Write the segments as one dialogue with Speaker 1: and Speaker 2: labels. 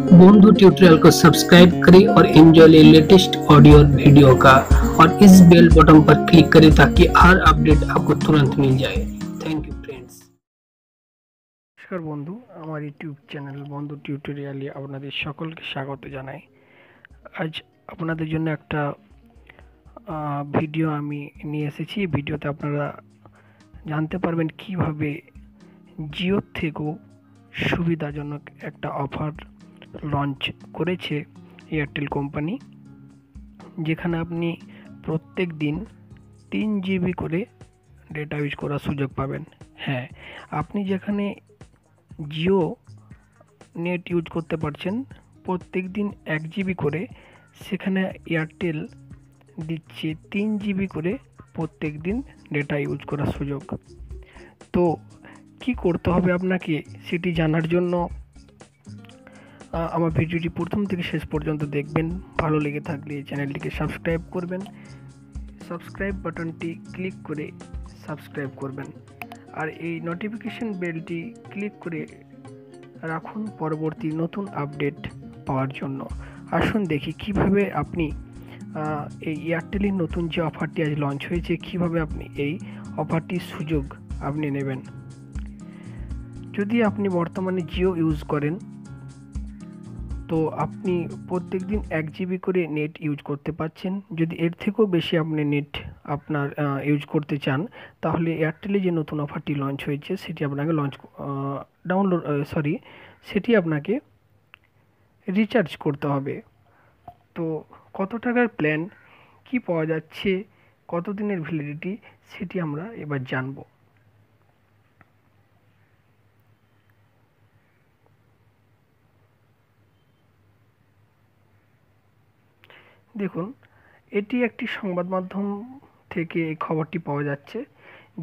Speaker 1: बंधु ट्यूटोरियल को सब्सक्राइब करें और एंजॉय ले लेटेस्ट ऑडियो और वीडियो का और इस बेल बटन पर क्लिक करें ताकि हर अपडेट आपको तुरंत मिल जाए थैंक यू फ्रेंड्स
Speaker 2: নমস্কার বন্ধু আমার ইউটিউব চ্যানেল বন্ধু টিউটোরিয়ালে আপনাদের সকলকে স্বাগত জানাই আজ আপনাদের জন্য একটা আহ, ভিডিও আমি নিয়ে এসেছি এই ভিডিওতে আপনারা জানতে পারবেন কিভাবে জিওর থেকেও সুবিধাজনক একটা অফার লঞ্চ করেছে এয়ারটেল কোম্পানি যেখানে আপনি প্রত্যেক দিন তিন জিবি করে ডেটা ইউজ করার সুযোগ পাবেন। হ্যাঁ আপনি যেখানে জিও নেট ইউজ করতে পারছেন, প্রত্যেক দিন এক জিবি করে সেখানে এয়ারটেল দিচ্ছে তিন জিবি করে প্রত্যেক দিন ডেটা ইউজ করার সুযোগ। তো কি করতে হবে আপনাকে সেটি জানার জন্য আমার ভিডিওটি প্রথম থেকে শেষ পর্যন্ত দেখবেন। ভালো লেগে থাকলে চ্যানেলটিকে সাবস্ক্রাইব করবেন। সাবস্ক্রাইব বাটনটি ক্লিক করে সাবস্ক্রাইব করবেন। আর এই নোটিফিকেশন বেলটি ক্লিক করে রাখুন পরবর্তী নতুন আপডেট পাওয়ার জন্য। আসুন দেখি কীভাবে আপনি এই এয়ারটেলের নতুন যে অফারটি আজ লঞ্চ হয়েছে, কীভাবে আপনি এই অফারটির সুযোগ আপনি নেবেন। যদি আপনি বর্তমানে জিও ইউজ করেন তো আপনি প্রত্যেক দিন এক জিবি করে নেট ইউজ করতে পারছেন। যদি এর থেকেও বেশি আপনি নেট আপনার ইউজ করতে চান, তাহলে এয়ারটেলে যে নতুন অফারটি লঞ্চ হয়েছে, সেটি আপনাকে লঞ্চ ডাউনলোড সরি সেটি আপনাকে রিচার্জ করতে হবে। তো কত টাকার প্ল্যান কি পাওয়া যাচ্ছে কত দিনের ভ্যালিডিটি সেটি আমরা এবার জানব। দেখুন, এটি একটি সংবাদ মাধ্যম থেকে এই খবরটি পাওয়া যাচ্ছে।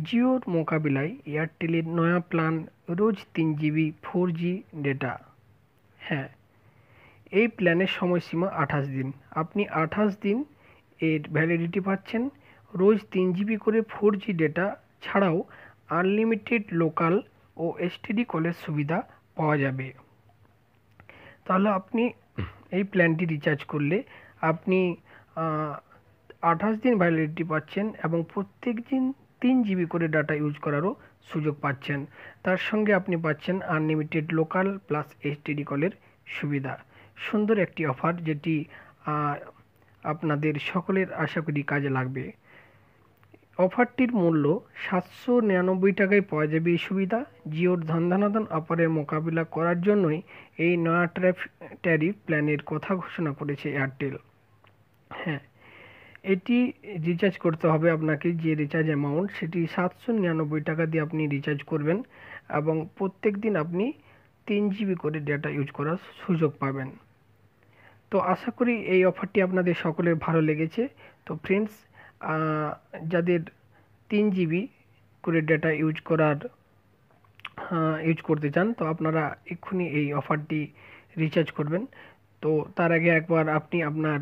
Speaker 2: জিওর মোকাবিলায় এয়ারটেলের নয়া প্ল্যান রোজ তিন জিবি ফোর জি ডেটা। হ্যাঁ এই প্ল্যানের সময়সীমা আঠাশ দিন। আপনি আঠাশ দিন এর ভ্যালিডিটি পাচ্ছেন। রোজ তিন জিবি করে ফোর জি ডেটা ছাড়াও আনলিমিটেড লোকাল ও এসটিডি কলের সুবিধা পাওয়া যাবে। তাহলে আপনি এই প্ল্যানটি রিচার্জ করলে আপনি আঠাশ দিন ভ্যালিডিটি পাচ্ছেন এবং প্রত্যেক দিন তিন জিবি করে ডাটা ইউজ করারও সুযোগ পাচ্ছেন। তার সঙ্গে আপনি পাচ্ছেন আনলিমিটেড লোকাল প্লাস এইচডিডি কলের সুবিধা। সুন্দর একটি অফার যেটি আপনাদের সকলের আশা করি কাজে লাগবে। অফারটির মূল্য সাতশো নিরানব্বই টাকায় পাওয়া যাবে এই সুবিধা। জিওর ধনধানাদন অফারের মোকাবিলা করার জন্যই এই নয়া ট্যারিফ প্ল্যানের কথা ঘোষণা করেছে এয়ারটেল হ্যাঁ এটি রিচার্জ করতে হবে আপনাকে যে রিচার্জ অ্যামাউন্ট সেটি সাতশো নিরানব্বই টাকা দিয়ে আপনি রিচার্জ করবেন এবং প্রত্যেক দিন আপনি তিন জিবি করে ডেটা ইউজ করার সুযোগ পাবেন। তো আশা করি এই অফারটি আপনাদের সকলের ভালো লেগেছে। তো ফ্রেন্ডস যাদের তিন জিবি করে ডেটা ইউজ করার ইউজ করতে চান, তো আপনারা এক্ষুনি এই অফারটি রিচার্জ করবেন। তো তার আগে একবার আপনি আপনার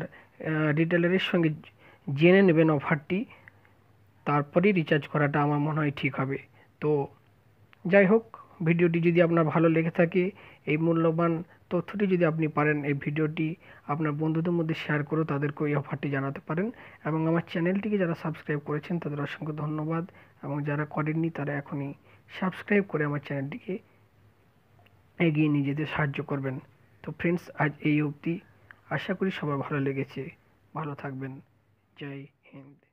Speaker 2: রিটেলারের সঙ্গে জেনে নেবেন অফারটি তারপরেই রিচার্জ করাটা আমার মনে হয় ঠিক হবে। তো যাই হোক, ভিডিওটি যদি আপনার ভালো লেগে থাকে, এই মূল্যবান তথ্যটি যদি আপনি পারেন, এই ভিডিওটি আপনার বন্ধুদের মধ্যে শেয়ার করে তাদেরকে এই অফারটি জানাতে পারেন এবং আমার চ্যানেলটিকে যারা সাবস্ক্রাইব করেছেন, তাদের অসংখ্য ধন্যবাদ এবং যারা করেননি, তারা এখনই সাবস্ক্রাইব করে আমার চ্যানেলটিকে এগিয়ে নিয়ে যেতে সাহায্য করবেন। তো ফ্রেন্ডস আজ এই অবধি। আশা করি সবার ভালো লেগেছে। ভালো থাকবেন। জয় হিন্দ।